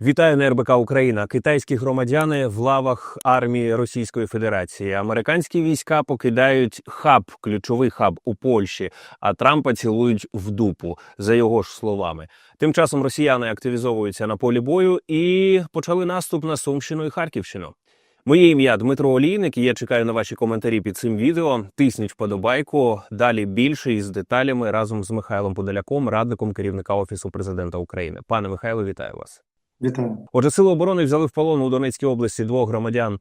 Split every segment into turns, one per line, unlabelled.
Вітаю на РБК Україна. Китайські громадяни в лавах армії Російської Федерації. Американські війська покидають хаб, ключовий хаб у Польщі, а Трампа цілують в дупу, за його ж словами. Тим часом росіяни активізовуються на полі бою і почали наступ на Сумщину і Харківщину. Моє ім'я Дмитро Олійник. Я чекаю на ваші коментарі під цим відео. Тисніть вподобайку. Далі більше із деталями разом з Михайлом Подоляком, радником керівника офісу президента України. Пане Михайло, вітаю вас.
Вітаю.
Отже, сили оборони взяли в полон у Донецькій області двох громадян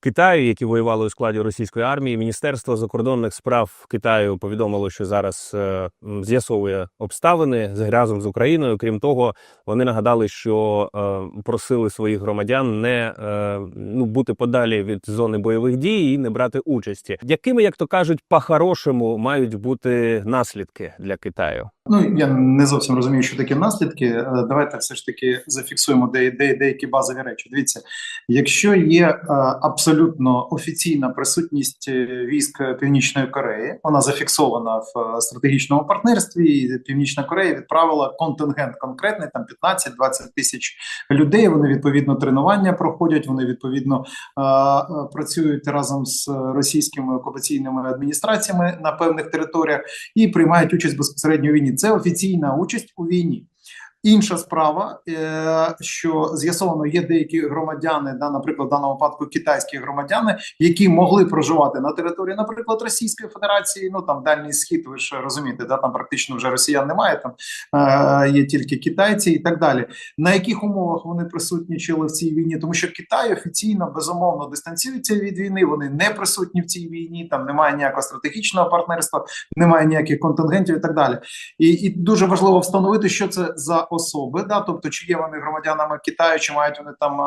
Китаю, які воювали у складі російської армії. Міністерство закордонних справ Китаю повідомило, що зараз е, з'ясовує обставини з разом з Україною. Крім того, вони нагадали, що е, просили своїх громадян не е, ну бути подалі від зони бойових дій і не брати участі. Якими, як то кажуть, по-хорошому мають бути наслідки для Китаю?
Ну я не зовсім розумію, що такі наслідки. Е, Давайте все ж таки зафіксуємо де, де, деякі базові речі. Дивіться, якщо є е, абсолютно офіційна присутність е, військ Північної Кореї, вона зафіксована в стратегічному партнерстві. і Північна Корея відправила контингент конкретний, там 15-20 тисяч людей. Вони відповідно тренування проходять. Вони відповідно працюють разом з російськими окупаційними адміністраціями на певних територіях і приймають участь безпосередньо війні. Це офіційна участь у війні. Інша справа, е, що з'ясовано, є деякі громадяни, да, наприклад, в даному випадку китайські громадяни, які могли проживати на території, наприклад, Російської Федерації. Ну там дальній схід, ви ж розумієте, да, там практично вже росіян немає, там е, є тільки китайці і так далі. На яких умовах вони присутнічили в цій війні? Тому що Китай офіційно безумовно дистанціюється від війни. Вони не присутні в цій війні. Там немає ніякого стратегічного партнерства, немає ніяких контингентів і так далі. І, і дуже важливо встановити, що це за особи, да, тобто чи є вони громадянами Китаю, чи мають вони там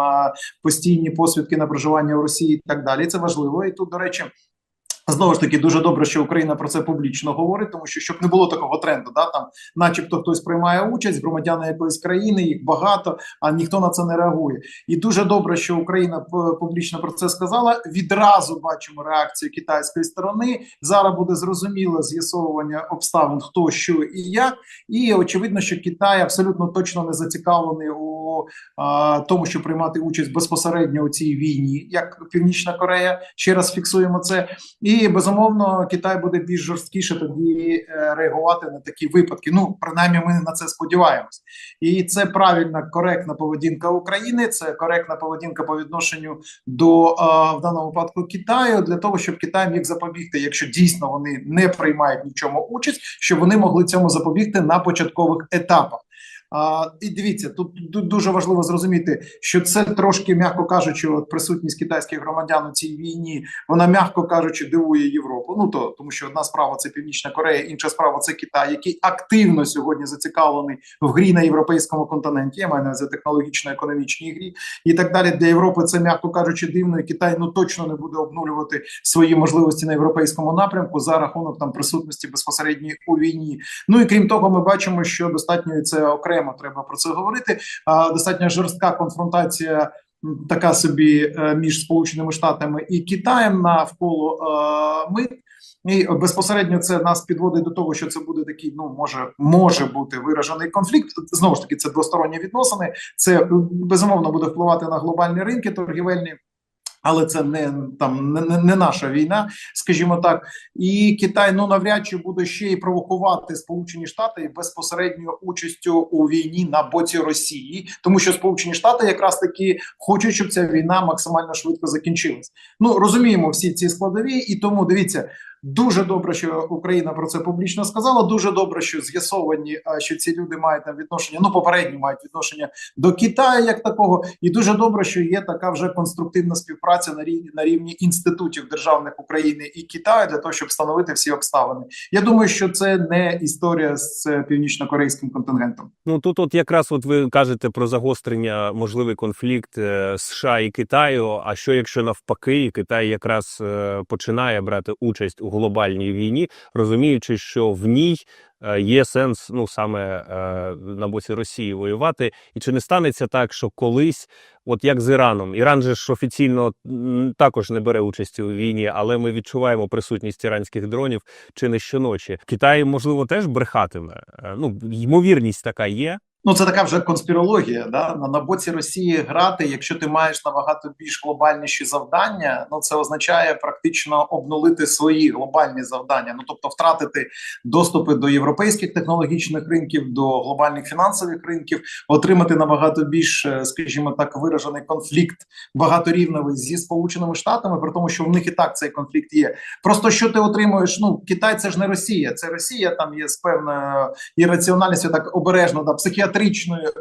постійні посвідки на проживання в Росії, і так далі. Це важливо. І тут, до речі. Знову ж таки, дуже добре, що Україна про це публічно говорить, тому що щоб не було такого тренду, да там, начебто, хтось приймає участь, громадяни якоїсь країни, їх багато, а ніхто на це не реагує. І дуже добре, що Україна публічно про це сказала. Відразу бачимо реакцію китайської сторони. Зараз буде зрозуміле з'ясовування обставин, хто що і як. І очевидно, що Китай абсолютно точно не зацікавлений у а, тому, щоб приймати участь безпосередньо у цій війні, як Північна Корея. Ще раз фіксуємо це. І безумовно Китай буде більш жорсткіше тоді е, реагувати на такі випадки. Ну принаймні, ми на це сподіваємось. І це правильна, коректна поведінка України. Це коректна поведінка по відношенню до е, в даному випадку Китаю для того, щоб Китай міг запобігти, якщо дійсно вони не приймають нічому участь, щоб вони могли цьому запобігти на початкових етапах. А, і дивіться, тут ду- дуже важливо зрозуміти, що це трошки, м'яко кажучи, от присутність китайських громадян у цій війні, вона м'яко кажучи, дивує Європу. Ну то тому, що одна справа це Північна Корея, інша справа це Китай, який активно сьогодні зацікавлений в грі на європейському континенті. Я маю на увазі технологічно-економічній грі і так далі. Для Європи це м'яко кажучи, дивно. І Китай ну точно не буде обнулювати свої можливості на європейському напрямку за рахунок там присутності безпосередньої у війні. Ну і крім того, ми бачимо, що достатньо це окремо треба про це говорити. Достатньо жорстка конфронтація. Така собі е, між Сполученими Штатами і Китаєм навколо е, мит. І безпосередньо це нас підводить до того, що це буде такий, ну може, може бути виражений конфлікт. Знову ж таки, це двосторонні відносини. Це безумовно буде впливати на глобальні ринки торгівельні. Але це не там не, не, наша війна, скажімо так, і Китай ну навряд чи буде ще й провокувати Сполучені Штати безпосередньою участю у війні на боці Росії, тому що Сполучені Штати якраз таки хочуть, щоб ця війна максимально швидко закінчилась. Ну розуміємо всі ці складові, і тому дивіться. Дуже добре, що Україна про це публічно сказала. Дуже добре, що з'ясовані, що ці люди мають там відношення. Ну попередні мають відношення до Китаю як такого, і дуже добре, що є така вже конструктивна співпраця на рівні на рівні інститутів державних України і Китаю для того, щоб встановити всі обставини. Я думаю, що це не історія з е, північно-корейським контингентом.
Ну тут, от якраз от ви кажете про загострення, можливий конфлікт е, США і Китаю. А що якщо навпаки, Китай якраз е, починає брати участь у глобальній війні, розуміючи, що в ній е, є сенс ну саме е, на боці Росії воювати, і чи не станеться так, що колись, от як з Іраном, Іран же ж офіційно також не бере участі у війні, але ми відчуваємо присутність іранських дронів чи не щоночі. Китай можливо теж брехатиме. Е, Ну ймовірність така є.
Ну, це така вже конспірологія. Да? На, на боці Росії грати, якщо ти маєш набагато більш глобальніші завдання, ну це означає практично обнулити свої глобальні завдання. Ну тобто, втратити доступи до європейських технологічних ринків, до глобальних фінансових ринків, отримати набагато більш, е, скажімо так, виражений конфлікт багаторівневий зі сполученими штатами, при тому, що в них і так цей конфлікт є. Просто що ти отримуєш? Ну Китай це ж не Росія, це Росія там є з певною ірраціональністю, так обережно, да, психіатричною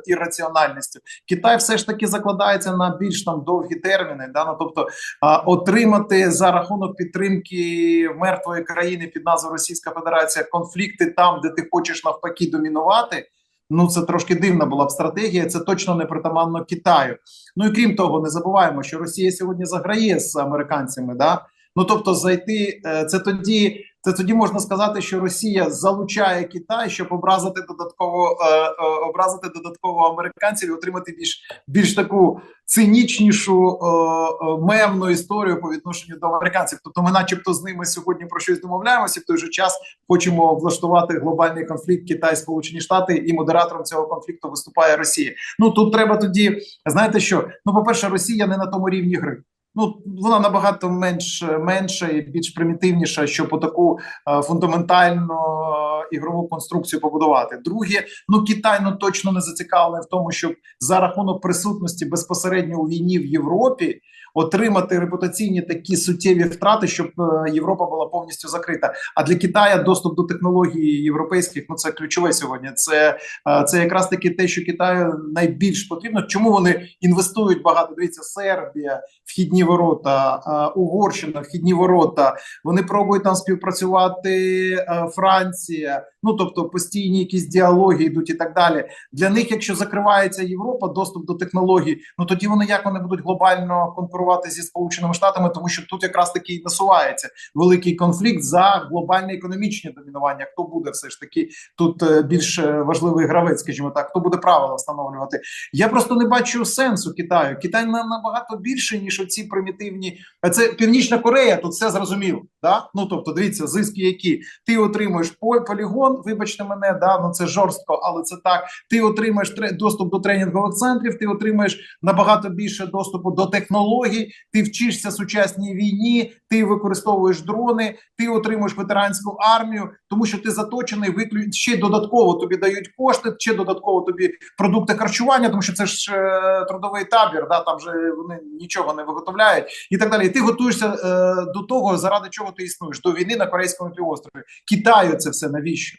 ірраціональністю. Китай все ж таки закладається на більш там довгі терміни. Да? Ну, тобто а, отримати за рахунок підтримки мертвої країни під назвою Російська Федерація конфлікти там, де ти хочеш навпаки домінувати. Ну, це трошки дивна була б стратегія. Це точно не притаманно Китаю. Ну і крім того, не забуваємо, що Росія сьогодні заграє з американцями. Да? Ну тобто, зайти е, це тоді. Це тоді можна сказати, що Росія залучає Китай, щоб образити додатково е, е, образити додатково американців і отримати більш більш таку цинічнішу е, е, мемну історію по відношенню до американців. Тобто, ми, начебто, з ними сьогодні про щось домовляємося. В той же час хочемо влаштувати глобальний конфлікт Китай, Сполучені Штати, і модератором цього конфлікту виступає Росія. Ну тут треба тоді знаєте, що ну, по перше, Росія не на тому рівні гри. Ну, вона набагато менш менша і більш примітивніша, щоб таку е, фундаментальну е, ігрову конструкцію побудувати. Друге, ну Китай ну точно не зацікавлений в тому, щоб за рахунок присутності безпосередньо у війні в Європі отримати репутаційні такі суттєві втрати, щоб е, Європа була повністю закрита. А для Китая доступ до технологій європейських ну це ключове сьогодні. Це, е, це якраз таки те, що Китаю найбільш потрібно. Чому вони інвестують багато? Дивіться, Сербія, вхідні ворота, е, Угорщина, вхідні ворота. Вони пробують там співпрацювати Франція. Ну тобто постійні якісь діалоги йдуть і так далі. Для них, якщо закривається Європа, доступ до технологій, ну тоді вони як вони будуть глобально конкурувати зі сполученими штатами, тому що тут якраз таки і насувається великий конфлікт за глобальне економічне домінування. Хто буде все ж таки тут е, більш е, важливий гравець, скажімо так, хто буде правила встановлювати? Я просто не бачу сенсу Китаю. Китай на набагато більше ніж оці примітивні. Це Північна Корея. Тут все зрозуміло. Да? Ну тобто, дивіться, зиски, які ти отримуєш полігон. Вибачте мене, да ну це жорстко, але це так. Ти отримаєш доступ до тренінгових центрів. Ти отримаєш набагато більше доступу до технологій. Ти вчишся сучасній війні. Ти використовуєш дрони. Ти отримуєш ветеранську армію, тому що ти заточений. Виклю... ще додатково тобі дають кошти, ще додатково тобі продукти харчування, тому що це ж е, трудовий табір. Да там же вони нічого не виготовляють і так далі. І ти готуєшся е, до того, заради чого ти існуєш, до війни на корейському півострові. Китаю це все навіщо?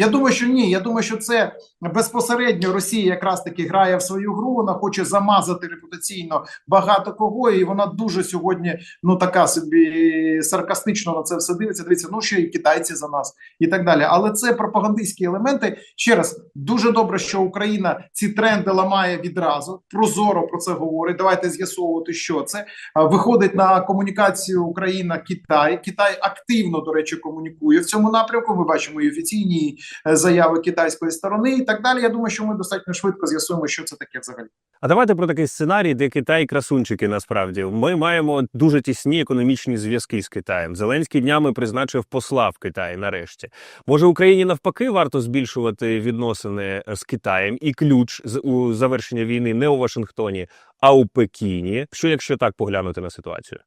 Я думаю, що ні. Я думаю, що це безпосередньо Росія якраз таки грає в свою гру. Вона хоче замазати репутаційно багато кого, і вона дуже сьогодні ну така собі саркастично на це все дивиться. Дивиться, ну що і китайці за нас, і так далі. Але це пропагандистські елементи. Ще раз дуже добре, що Україна ці тренди ламає відразу. Прозоро про це говорить. Давайте з'ясовувати, що це виходить на комунікацію Україна Китай. Китай активно до речі комунікує в цьому напрямку. Ми бачимо і офіційні заяви китайської сторони, і так далі. Я думаю, що ми достатньо швидко з'ясуємо, що це таке взагалі.
А давайте про такий сценарій, де Китай красунчики. Насправді ми маємо дуже тісні економічні зв'язки з Китаєм. Зеленський днями призначив посла в Китаї. Нарешті може Україні навпаки варто збільшувати відносини з Китаєм і ключ з у завершення війни не у Вашингтоні, а у Пекіні. Що якщо так поглянути на ситуацію?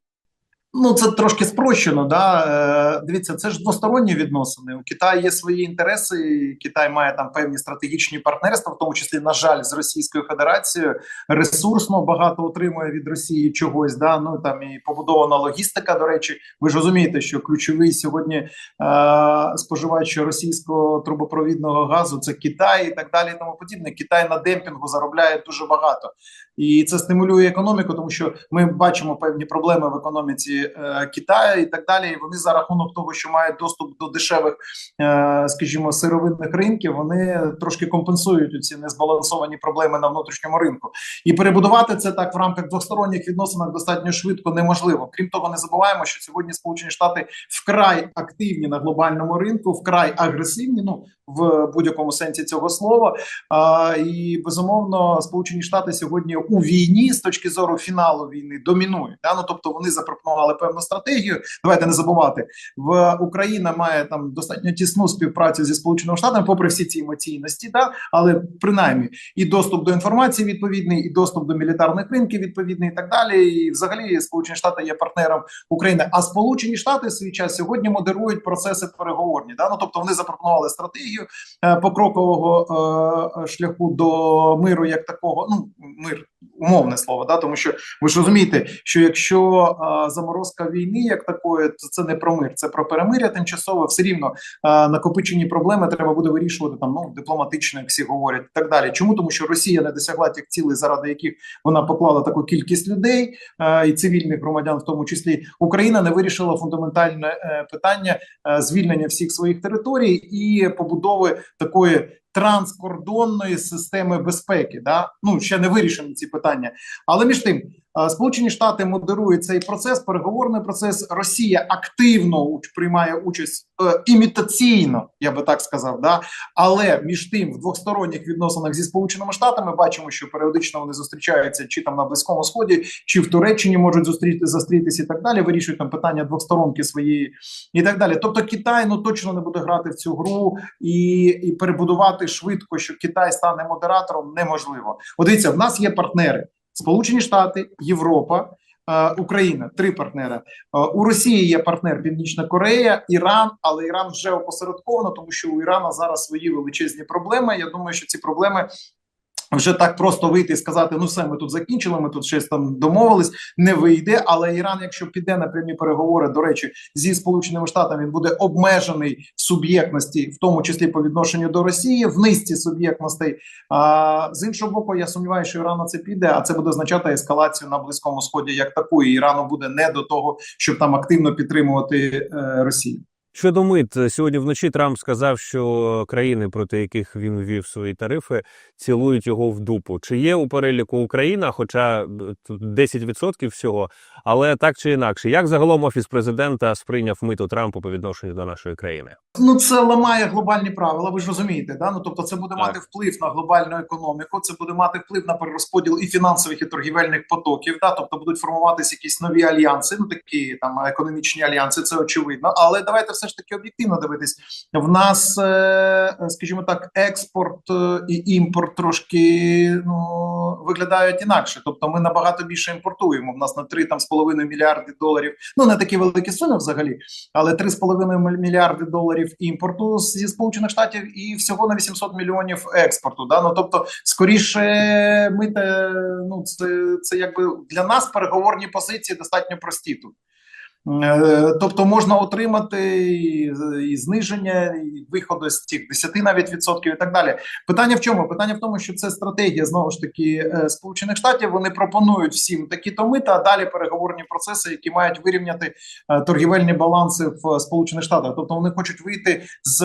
Ну, це трошки спрощено. Да? Е, дивіться, це ж двосторонні відносини. У Китаю є свої інтереси. Китай має там певні стратегічні партнерства, в тому числі, на жаль, з Російською Федерацією. Ресурсно багато отримує від Росії чогось. Да? Ну там і побудована логістика. До речі, ви ж розумієте, що ключовий сьогодні е, споживач російського трубопровідного газу це Китай і так далі. І тому подібне. Китай на демпінгу заробляє дуже багато, і це стимулює економіку, тому що ми бачимо певні проблеми в економіці е, Китаю і так далі. І вони за рахунок того, що мають доступ до дешевих, е, скажімо, сировинних ринків, вони трошки компенсують ці незбалансовані проблеми на внутрішньому ринку. І перебудувати це так в рамках двосторонніх відносинах достатньо швидко неможливо. Крім того, не забуваємо, що сьогодні Сполучені Штати вкрай активні на глобальному ринку, вкрай агресивні. Ну в будь-якому сенсі цього слова. А, і безумовно, Сполучені Штати сьогодні у війні з точки зору фіналу війни домінують. Да? Ну тобто вони запропонували мали певну стратегію. Давайте не забувати. В Україна має там достатньо тісну співпрацю зі сполученими штатами, попри всі ці емоційності, да але принаймні і доступ до інформації відповідний, і доступ до мілітарних ринків відповідний, і так далі. І взагалі Сполучені Штати є партнером України. А Сполучені Штати в свій час сьогодні модерують процеси переговорні. Да? Ну тобто вони запропонували стратегію е, покрокового е, шляху до миру, як такого. Ну мир умовне слово, да тому що ви ж розумієте, що якщо е, заморозка війни як такої, то це не про мир, це про перемиря тимчасове. Все рівно е, накопичені проблеми треба буде вирішувати там ну дипломатично, як всі говорять, і так далі. Чому тому, що Росія не досягла тих цілей, заради яких вона поклала таку кількість людей е, і цивільних громадян, в тому числі Україна не вирішила фундаментальне е, питання е, звільнення всіх своїх територій і побудови такої транскордонної системи безпеки. Да? Ну ще не вирішені ці питання. Але між тим, Сполучені Штати модерують цей процес, переговорний процес. Росія активно приймає участь е, імітаційно, я би так сказав. Да? Але між тим, в двосторонніх відносинах зі Сполученими Штатами бачимо, що періодично вони зустрічаються чи там на Близькому Сході, чи в Туреччині можуть зустріти зустрітися і так далі. Вирішують там питання двосторонки своєї і так далі. Тобто Китай ну точно не буде грати в цю гру і, і перебудувати швидко, що Китай стане модератором, неможливо. От дивіться, в нас є партнери: Сполучені Штати, Європа. е, Україна три партнери. Е, У Росії є партнер Північна Корея, Іран, але Іран вже опосередковано, тому що у Ірана зараз свої величезні проблеми. Я думаю, що ці проблеми вже так просто вийти і сказати: ну все, ми тут закінчили, ми тут щось там домовились, не вийде. Але Іран, якщо піде на прямі переговори, до речі, зі сполученими штатами, він буде обмежений в суб'єктності, в тому числі по відношенню до Росії, в низці суб'єктностей. А з іншого боку, я сумніваюся, що Іран на це піде, а це буде означати ескалацію на близькому сході, як таку. І Ірану буде не до того, щоб там активно підтримувати е, Росію.
Щодо мит, сьогодні вночі Трамп сказав, що країни, проти яких він ввів свої тарифи, цілують його в дупу. Чи є у переліку Україна, хоча е, тут 10% всього, але так чи інакше, як загалом офіс президента сприйняв миту Трампу по відношенню до нашої країни?
Ну це ламає глобальні правила. Ви ж розумієте, да? Ну тобто, це буде
Так.
мати вплив на глобальну економіку. Це буде мати вплив на перерозподіл і фінансових і торгівельних потоків. Да? Тобто будуть формуватися якісь нові альянси, ну такі там економічні альянси. Це очевидно. Але давайте все ж таки об'єктивно дивитись. В нас, е, скажімо так, експорт е, і імпорт трошки ну виглядають інакше. Тобто, ми набагато більше імпортуємо. В нас на 3 там з половиною мільярди доларів. Ну не такі великі суми взагалі, але 3,5 мільярди доларів імпорту зі сполучених штатів і всього на 800 мільйонів експорту. Да? Ну тобто, скоріше, ми те, ну це, це якби для нас переговорні позиції достатньо прості тут. Е, Тобто можна отримати і, зниження, і виходу з цих 10 навіть відсотків і так далі. Питання в чому? Питання в тому, що це стратегія знову ж таки е, Сполучених Штатів. Вони пропонують всім такі то мита, а далі переговорні процеси, які мають вирівняти е, торгівельні баланси в Сполучених Штатах. Тобто вони хочуть вийти з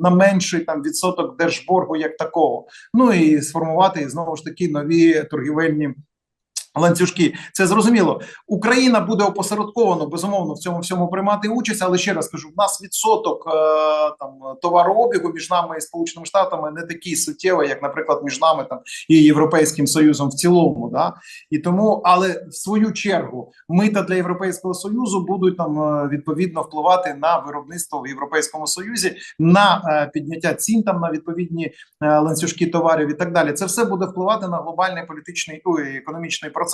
на менший там відсоток держборгу як такого. Ну і сформувати знову ж таки нові торгівельні. Ланцюжки, це зрозуміло. Україна буде опосередковано безумовно в цьому всьому приймати участь, але ще раз кажу: в нас відсоток е, там товарообігу між нами і сполученими штатами не такий суттєвий, як, наприклад, між нами там і європейським союзом в цілому. Да і тому, але в свою чергу мита для європейського союзу будуть там е, відповідно впливати на виробництво в європейському союзі, на е, підняття цін там на відповідні ланцюжки товарів і так далі. Це все буде впливати на глобальний політичний ой, економічний процес.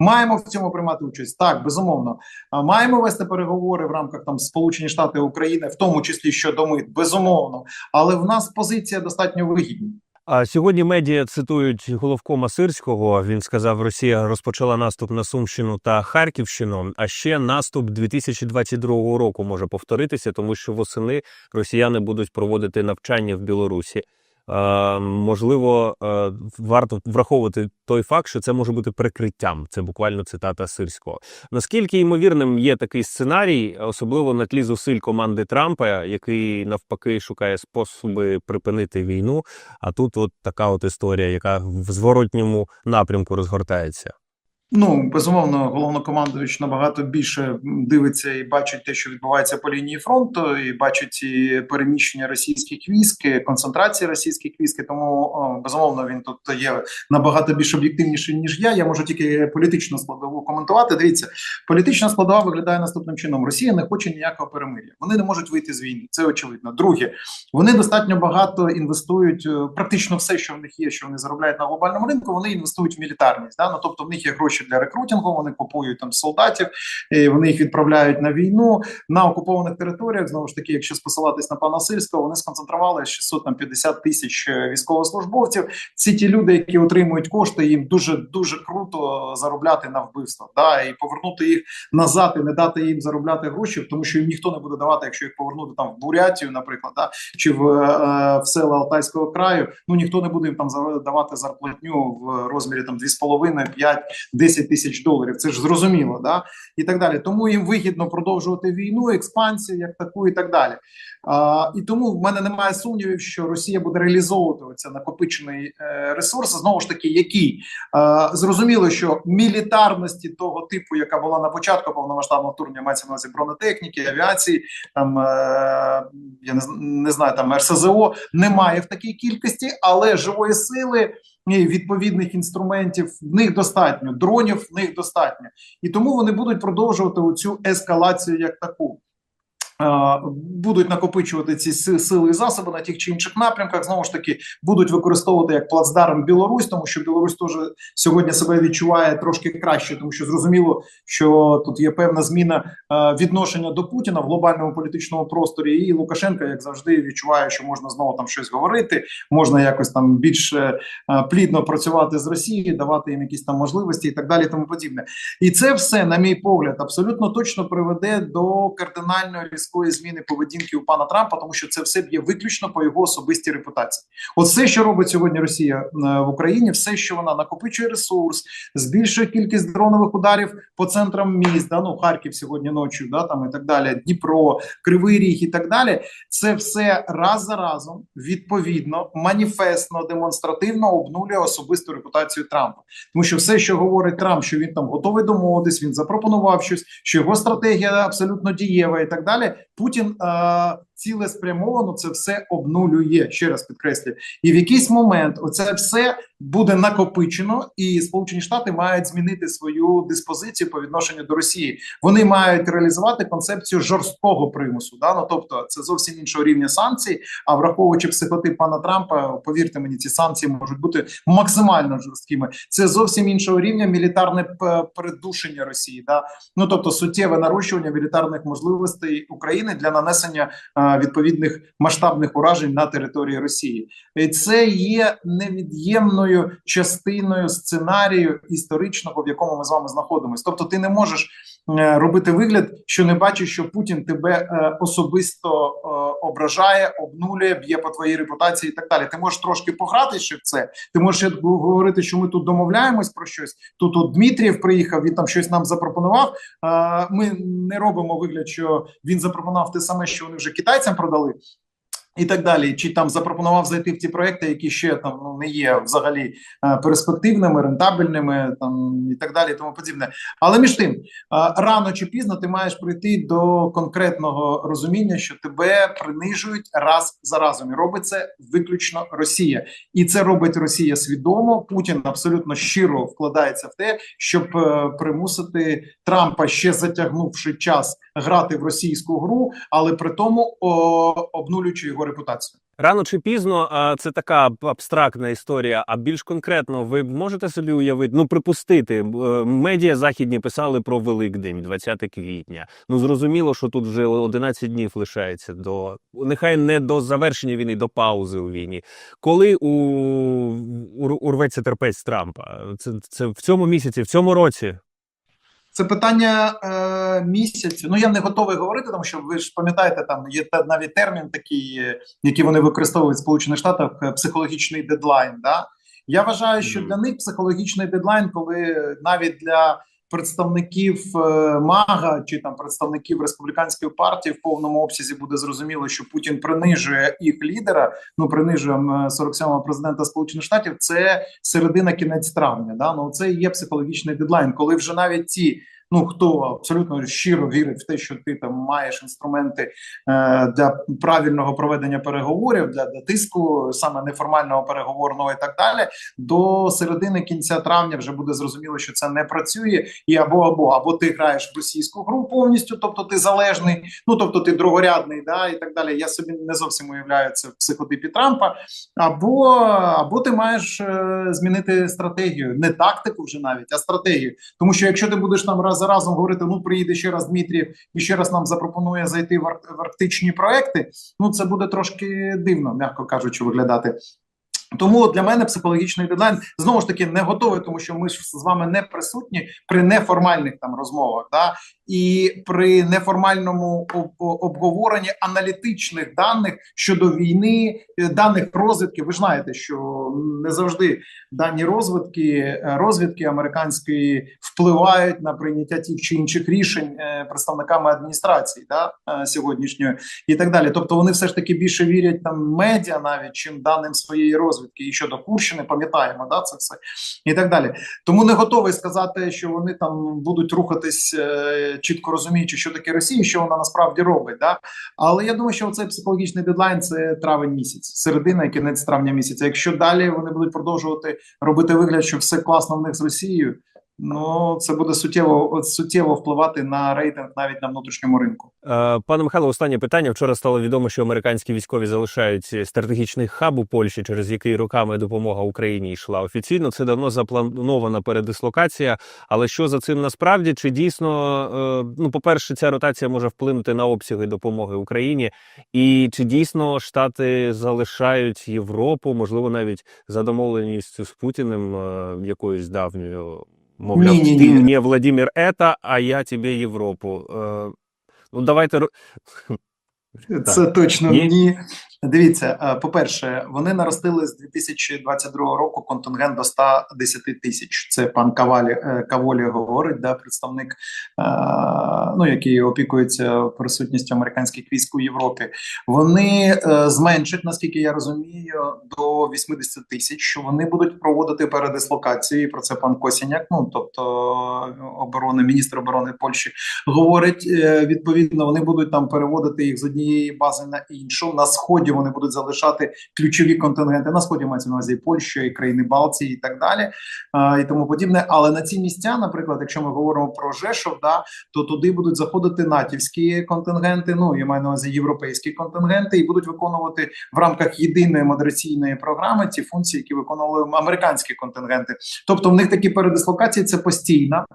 Маємо в цьому приймати участь. Так, безумовно. Маємо вести переговори в рамках там Сполучені Штати України, в тому числі щодо мит, безумовно. Але в нас позиція достатньо вигідна.
А сьогодні медіа цитують головкома Сирського. Він сказав, Росія розпочала наступ на Сумщину та Харківщину. А ще наступ 2022 року може повторитися, тому що восени росіяни будуть проводити навчання в Білорусі. Е, можливо, е, варто враховувати той факт, що це може бути прикриттям. Це буквально цитата Сирського. Наскільки ймовірним є такий сценарій, особливо на тлі зусиль команди Трампа, який навпаки шукає способи припинити війну. А тут от така от історія, яка в зворотньому напрямку розгортається.
Ну безумовно, головнокомандуючий набагато більше дивиться і бачить те, що відбувається по лінії фронту, і бачить і переміщення російських військ, концентрації російських військ. Тому безумовно він тут є набагато більш об'єктивніший ніж я. Я можу тільки політичну складову коментувати. Дивіться, політична складова виглядає наступним чином: Росія не хоче ніякого перемир'я. Вони не можуть вийти з війни. Це очевидно. Друге, вони достатньо багато інвестують. е, Практично все, що в них є, що вони заробляють на глобальному ринку. Вони інвестують в мілітарність. Да? Ну тобто в них є гроші для рекрутингу. Вони купують там солдатів, і вони їх відправляють на війну на окупованих територіях. Знову ж таки, якщо посилатись на пана Сильського, вони сконцентрували 650 тисяч е, військовослужбовців. Ці ті люди, які отримують кошти, їм дуже дуже круто заробляти на вбивствах. Да? І повернути їх назад і не дати їм заробляти гроші, тому що їм ніхто не буде давати, якщо їх повернути там в Бурятію, наприклад, да? чи в, е, в села Алтайського краю. Ну ніхто не буде їм там давати зарплатню в розмірі там 2,5, 5, 10 тисяч доларів. Це ж зрозуміло, да і так далі. Тому їм вигідно продовжувати війну, експансію як таку, і так далі. А, і тому в мене немає сумнівів, що Росія буде реалізовувати оце накопичений е, ресурс. Знову ж таки, який е, зрозуміло, що мілітарності того типу, яка була на початку повномасштабного вторгнення, мається на увазі бронетехніки, авіації, там е, я не знаю, там РСЗО немає в такій кількості, але живої сили. Відповідних інструментів в них достатньо, дронів в них достатньо, і тому вони будуть продовжувати цю ескалацію як таку. Будуть накопичувати ці сили і засоби на тих чи інших напрямках. Знову ж таки, будуть використовувати як плацдарм Білорусь, тому що Білорусь теж сьогодні себе відчуває трошки краще, тому що зрозуміло, що тут є певна зміна відношення до Путіна в глобальному політичному просторі. І Лукашенко, як завжди, відчуває, що можна знову там щось говорити, можна якось там більш е, плідно працювати з Росією, давати їм якісь там можливості і так далі. Тому подібне. І це все, на мій погляд, абсолютно точно приведе до кардинальної різкої зміни поведінки у пана Трампа, тому що це все б'є виключно по його особистій репутації. От все, що робить сьогодні Росія е, в Україні, все, що вона накопичує ресурс, збільшує кількість дронових ударів по центрам міст, да, ну Харків сьогодні ночі, да там і так далі, Дніпро, Кривий Ріг і так далі. Це все раз за разом відповідно, маніфестно, демонстративно обнулює особисту репутацію Трампа. Тому що все, що говорить Трамп, що він там готовий домовитись, він запропонував щось, що його стратегія абсолютно дієва і так далі. Путін е- цілеспрямовано це все обнулює. Ще раз підкреслюю. І в якийсь момент оце все буде накопичено, і Сполучені Штати мають змінити свою диспозицію по відношенню до Росії. Вони мають реалізувати концепцію жорсткого примусу. Да? Ну тобто, це зовсім іншого рівня санкцій. А враховуючи психотип пана Трампа, повірте мені, ці санкції можуть бути максимально жорсткими. Це зовсім іншого рівня мілітарне придушення Росії. Да? Ну тобто суттєве нарощування мілітарних можливостей України для нанесення е, відповідних масштабних уражень на території Росії. І це є невід'ємною частиною сценарію історичного, в якому ми з вами знаходимося. Тобто, ти не можеш е, робити вигляд, що не бачиш, що Путін тебе е, особисто е, ображає, обнулює, б'є по твоїй репутації і так далі. Ти можеш трошки пограти ще в це. Ти можеш говорити, що ми тут домовляємось про щось. Тут от Дмитрієв приїхав, він там щось нам запропонував. Ми не робимо вигляд, що він запропонував те саме, що вони вже китайцям продали. І так далі, чи там запропонував зайти в ті проекти, які ще там ну не є взагалі е, перспективними, рентабельними, там і так далі, і тому подібне. Але між тим, е, рано чи пізно ти маєш прийти до конкретного розуміння, що тебе принижують раз за разом, і робить це виключно Росія, і це робить Росія свідомо. Путін абсолютно щиро вкладається в те, щоб е, примусити Трампа ще затягнувши час грати в російську гру, але при тому обнулюючи його репутацію.
Рано чи пізно це така абстрактна історія. А більш конкретно, ви можете собі уявити, ну припустити, е, медіа західні писали про Великдень, 20 квітня. Ну зрозуміло, що тут вже 11 днів лишається до нехай не до завершення війни, до паузи у війні. Коли у урветься терпець Трампа? Це, це в цьому місяці, в цьому році.
Це питання е, місяцю. Ну я не готовий говорити, тому що ви ж пам'ятаєте, там є навіть термін такий, е, який вони використовують в Сполучених Штатах, е, психологічний дедлайн. Да? Я вважаю, що для них психологічний дедлайн, коли навіть для представників е, МАГА чи там представників республіканської партії в повному обсязі буде зрозуміло, що Путін принижує їх лідера. Ну принижує м, 47-го президента Сполучених Штатів. Це середина кінець травня. Да? Ну це є психологічний дедлайн, коли вже навіть ті Ну хто абсолютно щиро вірить в те, що ти там маєш інструменти е, для правильного проведення переговорів, для, для тиску, саме неформального переговорного і так далі, до середини кінця травня вже буде зрозуміло, що це не працює, і або або або ти граєш в російську гру повністю, тобто ти залежний, ну тобто ти другорядний, да і так далі. Я собі не зовсім уявляю це в психотипі Трампа, або або ти маєш е, змінити стратегію, не тактику вже навіть, а стратегію. Тому що якщо ти будеш там раз за разом говорити, ну приїде ще раз Дмитрів і ще раз нам запропонує зайти в арктичні проекти, ну це буде трошки дивно, м'яко кажучи, виглядати. Тому для мене психологічний дедлайн знову ж таки не готовий, тому що ми ж з вами не присутні при неформальних там розмовах, да і при неформальному обговоренні аналітичних даних щодо війни, е, даних розвідки. Ви ж знаєте, що не завжди дані розвідки е, розвідки американської впливають на прийняття тих чи інших рішень е, представниками адміністрації, да сьогоднішньої і так далі. Тобто вони все ж таки більше вірять там медіа, навіть чим даним своєї розвідки. І щодо Курщини, пам'ятаємо, да це все і так далі. Тому не готовий сказати, що вони там будуть рухатись е, чітко розуміючи, що таке Росія, що вона насправді робить. Да? Але я думаю, що цей психологічний дедлайн це травень місяць, середина і кінець травня місяця. Якщо далі вони будуть продовжувати робити вигляд, що все класно в них з Росією. Ну це буде суттєво суттєво впливати на рейтинг навіть на внутрішньому ринку.
Е, Пане Михайло, останнє питання. Вчора стало відомо, що американські військові залишають стратегічний хаб у Польщі, через який роками допомога Україні йшла. Офіційно це давно запланована передислокація. Але що за цим насправді? Чи дійсно, е, ну, по-перше, ця ротація може вплинути на обсяги допомоги Україні? І чи дійсно Штати залишають Європу, можливо, навіть за домовленістю з Путіним е, якоюсь давньою? Мовляв,
Ні-ні-ні.
мені Владимир это, а я тебе Європу. Е, Ну, давайте
Це так. точно
Ні?
ні. Дивіться, е, по-перше, вони наростили з 2022 року контингент до 110 тисяч. Це пан Кавалі е, Каволі говорить, да, представник, е, ну який опікується присутністю американських військ у Європі. Вони зменшать, наскільки я розумію, до 80 тисяч. Вони будуть проводити передислокації. Про це пан Косіняк, ну тобто оборони, міністр оборони Польщі, говорить. Відповідно, вони будуть там переводити їх з однієї бази на іншу. На сході вони будуть залишати ключові контингенти. На сході мається на увазі Польща, і країни Балтії, і так далі, е, і тому подібне. Але на ці місця, наприклад, якщо ми говоримо про Жешов, да то туди будуть заходити натівські контингенти. Ну я маю на увазі європейські контингенти, і будуть виконувати в рамках єдиної модераційної програми ті функції, які виконували американські контингенти. Тобто, в них такі передислокації це постійна.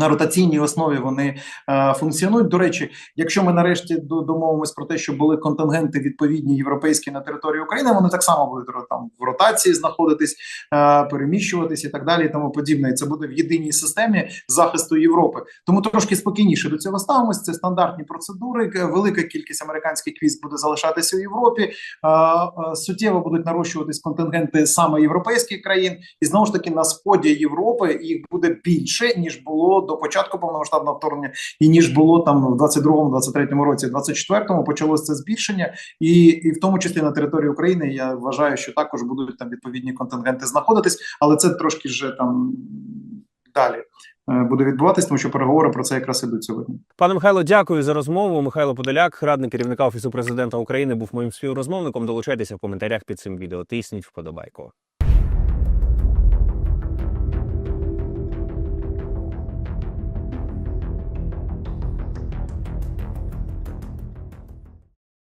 На ротаційній основі вони е, функціонують. До речі, якщо ми нарешті до- домовимось про те, що були контингенти відповідні європейські на території України, вони так само будуть там в ротації знаходитись, е, переміщуватись і так далі, і тому подібне. І це буде в єдиній системі захисту Європи. Тому трошки спокійніше до цього ставимось. Це стандартні процедури. Велика кількість американських військ буде залишатися у Європі. Е, е, суттєво будуть нарощуватись контингенти саме європейських країн, і знову ж таки на сході Європи їх буде більше ніж було до початку повномасштабного вторгнення, і ніж було там в 22-му, 23-му році, в 24-му почалося це збільшення, і, і в тому числі на території України я вважаю, що також будуть там відповідні контингенти знаходитись, але це трошки вже там далі е, буде відбуватись, тому що переговори про це якраз ідуть сьогодні.
Пане Михайло, дякую за розмову. Михайло Подоляк, радник керівника офісу президента України, був моїм співрозмовником. Долучайтеся в коментарях під цим відео. Тисніть вподобайку.